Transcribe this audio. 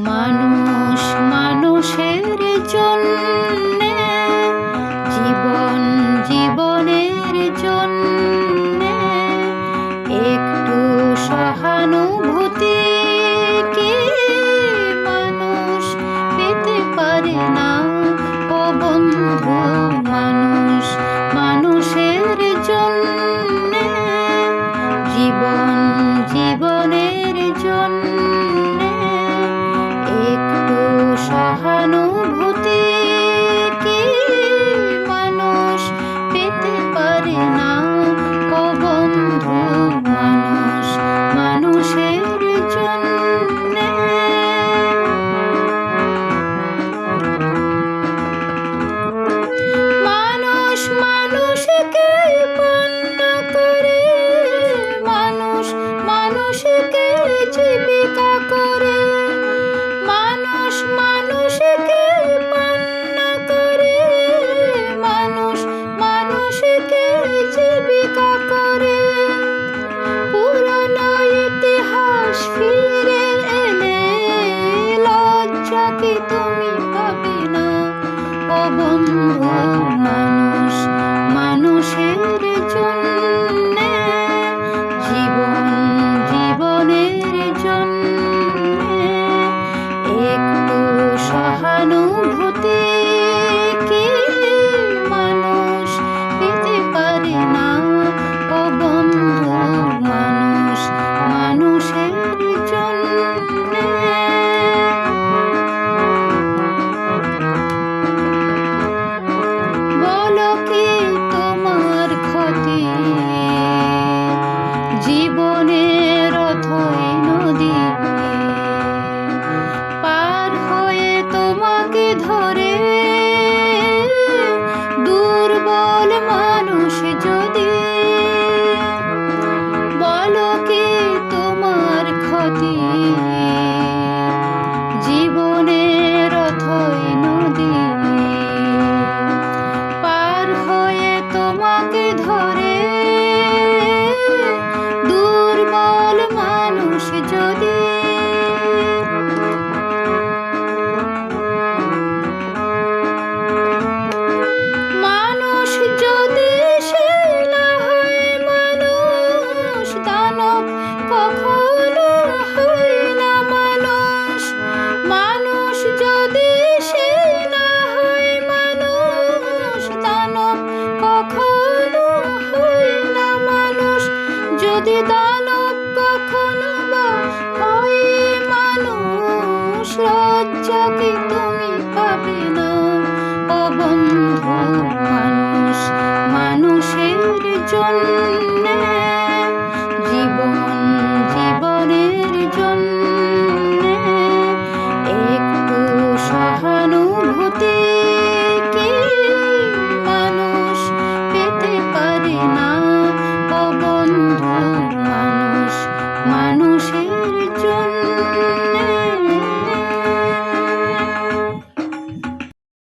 মানুষ মানুষের মানুষ তোমার ক্ষতি? জীবনের পার তোমাকে ধরে দুর্বল মানুষ যদি দানব কখনো হয় না মানুষ। মানুষ যদি সে না মানুষ, দানব কখনো না মানুষ। যদি দানব কখনো বা মানুষ লজ্জা কি তুমি পাবে না। মানুষ, মানুষের জন্যে কিসের জন্য